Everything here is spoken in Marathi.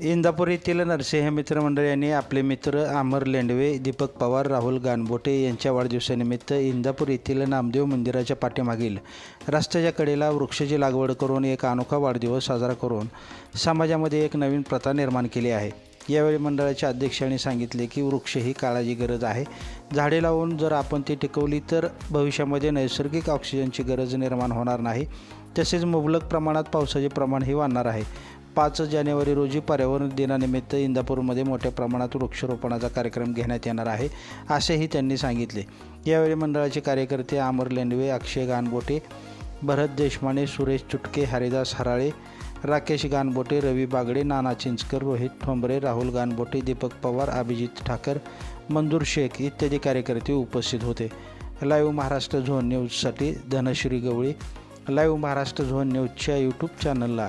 इंदापूर येथील नरसिंह मित्रमंडळ यांनी आपले मित्र अमर लेंडवे दीपक पवार राहुल गानबोटे यांच्या वाढदिवसानिमित्त इंदापूर येथील नामदेव मंदिराच्या पाठीमागील रस्त्याच्या कडेला वृक्षाची लागवड करून एक अनोखा वाढदिवस साजरा करून समाजामध्ये एक नवीन प्रथा निर्माण केली आहे. यावेळी मंडळाच्या अध्यक्षांनी सांगितले की वृक्ष ही काळाची गरज आहे. झाडे लावून जर आपण ती टिकवली तर भविष्यामध्ये नैसर्गिक ऑक्सिजनची गरज निर्माण होणार नाही. तसेच मुबलक प्रमाणात पावसाचे प्रमाणही वाढणार आहे. पाच जानेवारी रोजी पर्यावरण दिनानिमित्त इंदापूरमध्ये मोठ्या प्रमाणात वृक्षारोपणाचा कार्यक्रम घेण्यात येणार आहे असेही त्यांनी सांगितले. यावेळी मंडळाचे कार्यकर्ते आमर लेंडवे अक्षय गानबोटे भरत देशमाने सुरेश चुटके हरिदास हराळे राकेश गानबोटे रवी बागडे नाना चिंचकर रोहित ठोंबरे राहुल गानबोटे दीपक पवार अभिजित ठाकर मंजूर शेख इत्यादी कार्यकर्ते उपस्थित होते. लाईव्ह महाराष्ट्र झोन न्यूजसाठी धनश्री गवळी लाईव्ह महाराष्ट्र झोन न्यूजच्या यूट्यूब चॅनलला